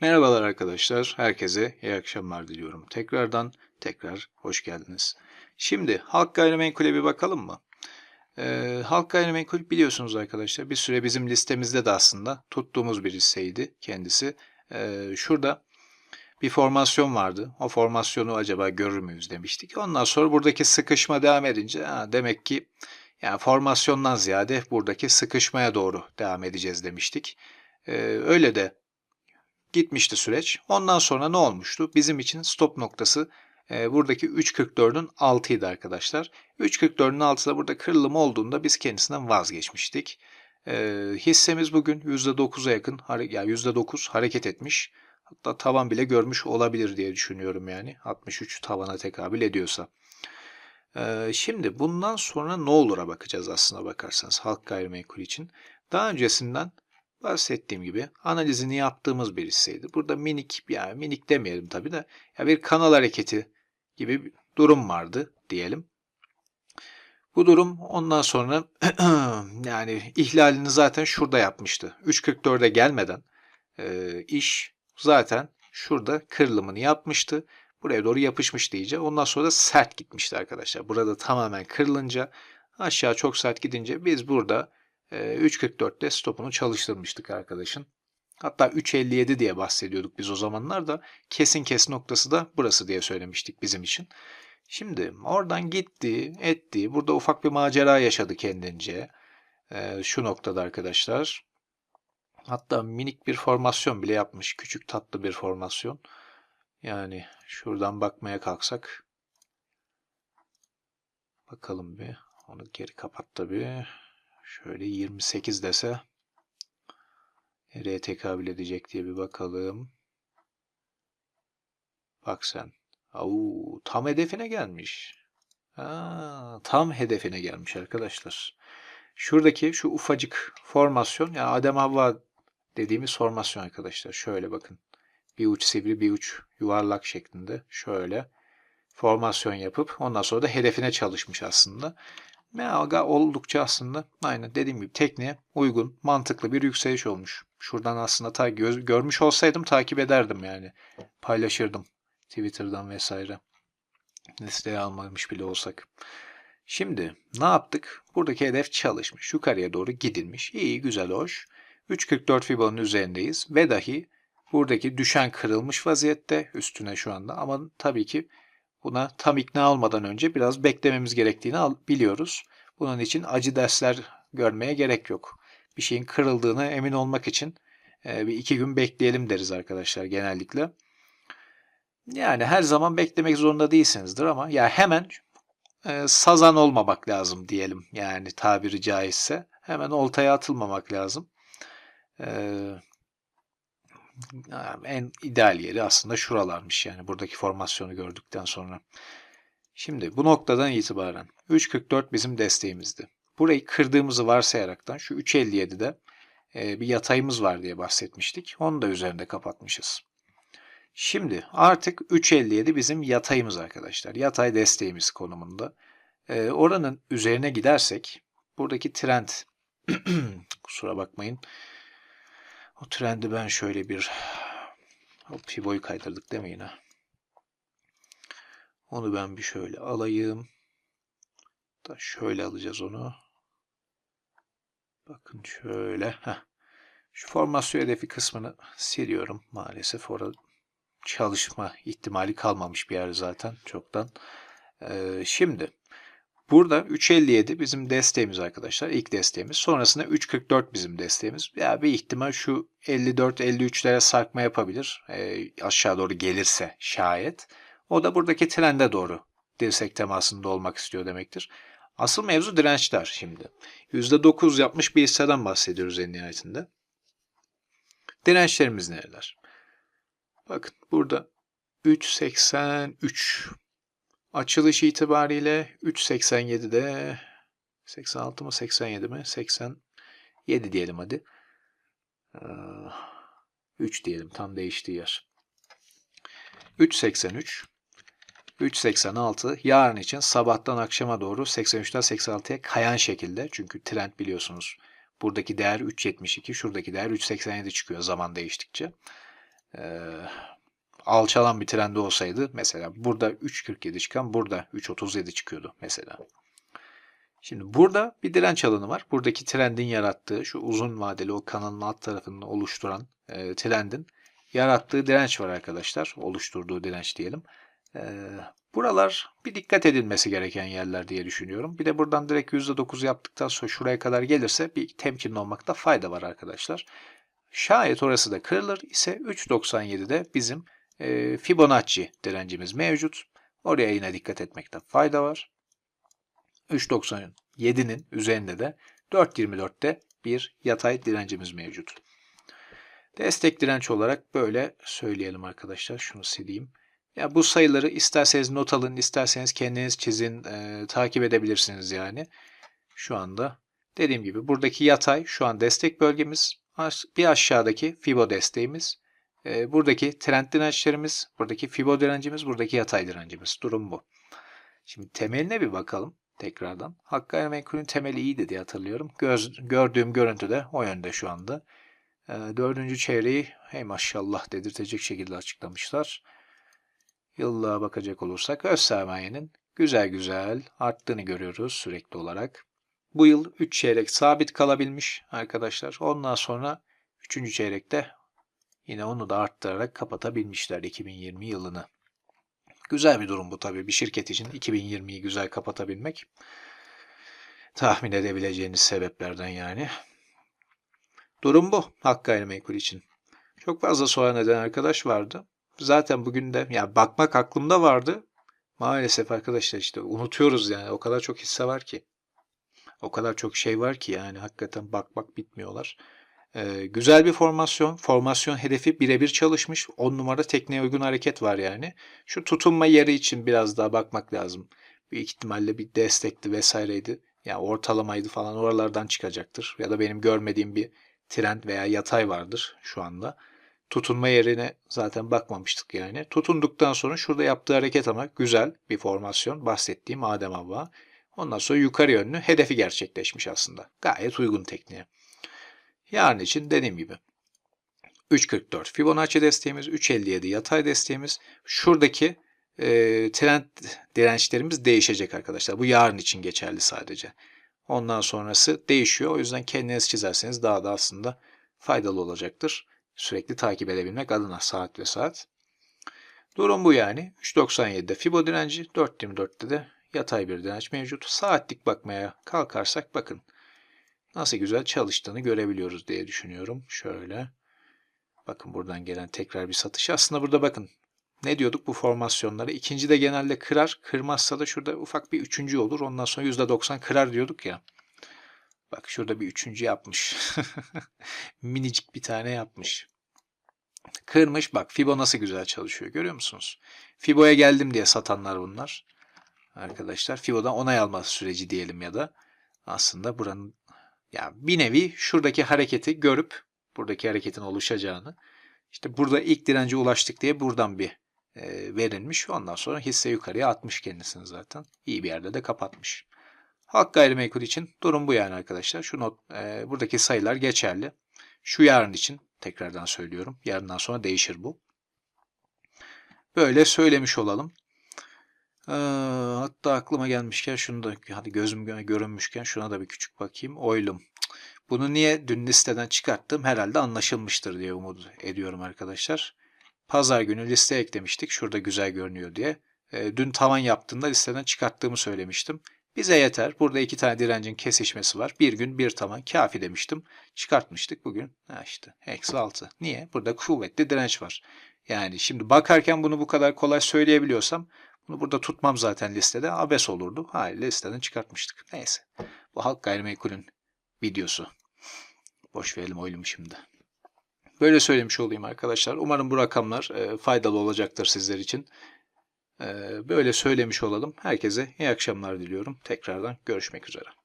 Merhabalar arkadaşlar, herkese iyi akşamlar diliyorum. Tekrardan tekrar hoş geldiniz. Şimdi halk gayrimenkule bir bakalım mı? Ee, halk gayrimenkul biliyorsunuz arkadaşlar bir süre bizim listemizde de aslında tuttuğumuz bir hisseydi kendisi. Ee, şurada bir formasyon vardı. O formasyonu acaba görür müyüz demiştik. Ondan sonra buradaki sıkışma devam edince ha, demek ki yani formasyondan ziyade buradaki sıkışmaya doğru devam edeceğiz demiştik. Ee, öyle de gitmişti süreç. Ondan sonra ne olmuştu? Bizim için stop noktası e, buradaki 3.44'ün 6 idi arkadaşlar. 3.44'ün 6'da burada kırılım olduğunda biz kendisinden vazgeçmiştik. E, hissemiz bugün %9'a yakın, yani %9 hareket etmiş. Hatta tavan bile görmüş olabilir diye düşünüyorum yani. 63 tavana tekabül ediyorsa. E, şimdi bundan sonra ne olur'a bakacağız aslına bakarsanız halk gayrimenkul için. Daha öncesinden bahsettiğim gibi analizini yaptığımız bir hisseydi. Burada minik yani minik demeyelim tabii de ya bir kanal hareketi gibi bir durum vardı diyelim. Bu durum ondan sonra yani ihlalini zaten şurada yapmıştı. 3.44'e gelmeden e, iş zaten şurada kırılımını yapmıştı. Buraya doğru yapışmıştı iyice. Ondan sonra da sert gitmişti arkadaşlar. Burada tamamen kırılınca aşağı çok sert gidince biz burada 3.44'te ee, stopunu çalıştırmıştık arkadaşın. Hatta 3.57 diye bahsediyorduk biz o zamanlar da kesin kes noktası da burası diye söylemiştik bizim için. Şimdi oradan gitti, etti. Burada ufak bir macera yaşadı kendince. Ee, şu noktada arkadaşlar. Hatta minik bir formasyon bile yapmış. Küçük tatlı bir formasyon. Yani şuradan bakmaya kalksak. Bakalım bir. Onu geri kapat tabii. Şöyle 28 dese nereye tekabül edecek diye bir bakalım. Bak sen. Au, tam hedefine gelmiş. Ha, tam hedefine gelmiş arkadaşlar. Şuradaki şu ufacık formasyon yani Adem Havva dediğimiz formasyon arkadaşlar. Şöyle bakın. Bir uç sivri bir uç yuvarlak şeklinde şöyle formasyon yapıp ondan sonra da hedefine çalışmış aslında. Mealga oldukça aslında aynı dediğim gibi tekniğe uygun, mantıklı bir yükseliş olmuş. Şuradan aslında ta göz, görmüş olsaydım takip ederdim yani. Paylaşırdım Twitter'dan vesaire. Listeye almamış bile olsak. Şimdi ne yaptık? Buradaki hedef çalışmış. Yukarıya doğru gidilmiş. İyi, güzel, hoş. 3.44 Fibon'un üzerindeyiz ve dahi buradaki düşen kırılmış vaziyette üstüne şu anda ama tabii ki Buna tam ikna olmadan önce biraz beklememiz gerektiğini biliyoruz. Bunun için acı dersler görmeye gerek yok. Bir şeyin kırıldığını emin olmak için e, bir iki gün bekleyelim deriz arkadaşlar genellikle. Yani her zaman beklemek zorunda değilsinizdir ama ya hemen e, sazan olmamak lazım diyelim yani tabiri caizse. Hemen oltaya atılmamak lazım. Eee en ideal yeri aslında şuralarmış yani buradaki formasyonu gördükten sonra. Şimdi bu noktadan itibaren 3.44 bizim desteğimizdi. Burayı kırdığımızı varsayaraktan şu 3.57'de e, bir yatayımız var diye bahsetmiştik. Onu da üzerinde kapatmışız. Şimdi artık 3.57 bizim yatayımız arkadaşlar. Yatay desteğimiz konumunda. E, oranın üzerine gidersek buradaki trend kusura bakmayın o trendi ben şöyle bir o pivoyu kaydırdık değil mi yine? Onu ben bir şöyle alayım. Da şöyle alacağız onu. Bakın şöyle. Heh. Şu formasyon hedefi kısmını siliyorum. Maalesef orada çalışma ihtimali kalmamış bir yer zaten çoktan. Ee, şimdi Burada 3.57 bizim desteğimiz arkadaşlar. İlk desteğimiz. Sonrasında 3.44 bizim desteğimiz. Ya bir ihtimal şu 54-53'lere sarkma yapabilir. E, aşağı doğru gelirse şayet. O da buradaki trende doğru dirsek temasında olmak istiyor demektir. Asıl mevzu dirençler şimdi. %9 yapmış bir hisseden bahsediyoruz en nihayetinde. Dirençlerimiz nereler? Bakın burada 3.83 Açılış itibariyle 3.87'de 86 mı 87 mi? 87 diyelim hadi. 3 diyelim tam değiştiği yer. 3.83 3.86 yarın için sabahtan akşama doğru 83'ten 86'ya kayan şekilde. Çünkü trend biliyorsunuz buradaki değer 3.72 şuradaki değer 3.87 çıkıyor zaman değiştikçe. e, alçalan bir trende olsaydı mesela burada 3.47 çıkan burada 3.37 çıkıyordu mesela. Şimdi burada bir direnç alanı var. Buradaki trendin yarattığı şu uzun vadeli o kanalın alt tarafını oluşturan e, trendin yarattığı direnç var arkadaşlar. Oluşturduğu direnç diyelim. E, buralar bir dikkat edilmesi gereken yerler diye düşünüyorum. Bir de buradan direkt %9 yaptıktan sonra şuraya kadar gelirse bir temkinli olmakta fayda var arkadaşlar. Şayet orası da kırılır ise 3.97'de bizim e, Fibonacci direncimiz mevcut. Oraya yine dikkat etmekte fayda var. 3.97'nin üzerinde de 4.24'te bir yatay direncimiz mevcut. Destek direnç olarak böyle söyleyelim arkadaşlar. Şunu sileyim. Ya bu sayıları isterseniz not alın, isterseniz kendiniz çizin, e, takip edebilirsiniz yani. Şu anda dediğim gibi buradaki yatay şu an destek bölgemiz, bir aşağıdaki Fibo desteğimiz, e, buradaki trend dirençlerimiz, buradaki Fibo direncimiz, buradaki yatay direncimiz. Durum bu. Şimdi temeline bir bakalım tekrardan. Hakkı gayrimenkulün temeli iyiydi diye hatırlıyorum. Göz, gördüğüm görüntü de o yönde şu anda. E, dördüncü çeyreği hey maşallah dedirtecek şekilde açıklamışlar. Yıllığa bakacak olursak öz sermayenin güzel güzel arttığını görüyoruz sürekli olarak. Bu yıl 3 çeyrek sabit kalabilmiş arkadaşlar. Ondan sonra 3. çeyrekte yine onu da arttırarak kapatabilmişler 2020 yılını. Güzel bir durum bu tabii bir şirket için 2020'yi güzel kapatabilmek. Tahmin edebileceğiniz sebeplerden yani. Durum bu hak gayrimenkul için. Çok fazla soran eden arkadaş vardı. Zaten bugün de ya bakmak aklımda vardı. Maalesef arkadaşlar işte unutuyoruz yani o kadar çok hisse var ki. O kadar çok şey var ki yani hakikaten bakmak bitmiyorlar. Ee, güzel bir formasyon. Formasyon hedefi birebir çalışmış. 10 numara tekneye uygun hareket var yani. Şu tutunma yeri için biraz daha bakmak lazım. Büyük ihtimalle bir destekti vesaireydi. Ya yani ortalamaydı falan oralardan çıkacaktır. Ya da benim görmediğim bir trend veya yatay vardır şu anda. Tutunma yerine zaten bakmamıştık yani. Tutunduktan sonra şurada yaptığı hareket ama güzel bir formasyon. Bahsettiğim Adem Havva. Ondan sonra yukarı yönlü hedefi gerçekleşmiş aslında. Gayet uygun tekniğe. Yarın için dediğim gibi 3.44 Fibonacci desteğimiz, 3.57 yatay desteğimiz. Şuradaki e, trend dirençlerimiz değişecek arkadaşlar. Bu yarın için geçerli sadece. Ondan sonrası değişiyor. O yüzden kendiniz çizerseniz daha da aslında faydalı olacaktır. Sürekli takip edebilmek adına saat ve saat. Durum bu yani. 3.97'de Fibo direnci, 4.24'te de yatay bir direnç mevcut. Saatlik bakmaya kalkarsak bakın nasıl güzel çalıştığını görebiliyoruz diye düşünüyorum. Şöyle. Bakın buradan gelen tekrar bir satış. Aslında burada bakın ne diyorduk bu formasyonları? İkinci de genelde kırar. Kırmazsa da şurada ufak bir üçüncü olur. Ondan sonra %90 kırar diyorduk ya. Bak şurada bir üçüncü yapmış. Minicik bir tane yapmış. Kırmış bak Fibo nasıl güzel çalışıyor görüyor musunuz? Fibo'ya geldim diye satanlar bunlar. Arkadaşlar Fibo'dan onay alma süreci diyelim ya da aslında buranın yani bir nevi şuradaki hareketi görüp buradaki hareketin oluşacağını işte burada ilk dirence ulaştık diye buradan bir e, verilmiş. Ondan sonra hisse yukarıya atmış kendisini zaten. İyi bir yerde de kapatmış. Halk gayrimenkul için durum bu yani arkadaşlar. Şu not, e, buradaki sayılar geçerli. Şu yarın için tekrardan söylüyorum. Yarından sonra değişir bu. Böyle söylemiş olalım. Hatta aklıma gelmişken şunu da hadi gözüm görünmüşken şuna da bir küçük bakayım. Oylum. Bunu niye dün listeden çıkarttım herhalde anlaşılmıştır diye umut ediyorum arkadaşlar. Pazar günü liste eklemiştik. Şurada güzel görünüyor diye. E, dün tavan yaptığında listeden çıkarttığımı söylemiştim. Bize yeter. Burada iki tane direncin kesişmesi var. Bir gün bir tavan kafi demiştim. Çıkartmıştık bugün. Ha işte eksi altı. Niye? Burada kuvvetli direnç var. Yani şimdi bakarken bunu bu kadar kolay söyleyebiliyorsam bunu burada tutmam zaten listede. Abes olurdu. Hayır listeden çıkartmıştık. Neyse. Bu halk gayrimenkulün videosu. Boş verelim oylumu şimdi. Böyle söylemiş olayım arkadaşlar. Umarım bu rakamlar e, faydalı olacaktır sizler için. E, böyle söylemiş olalım. Herkese iyi akşamlar diliyorum. Tekrardan görüşmek üzere.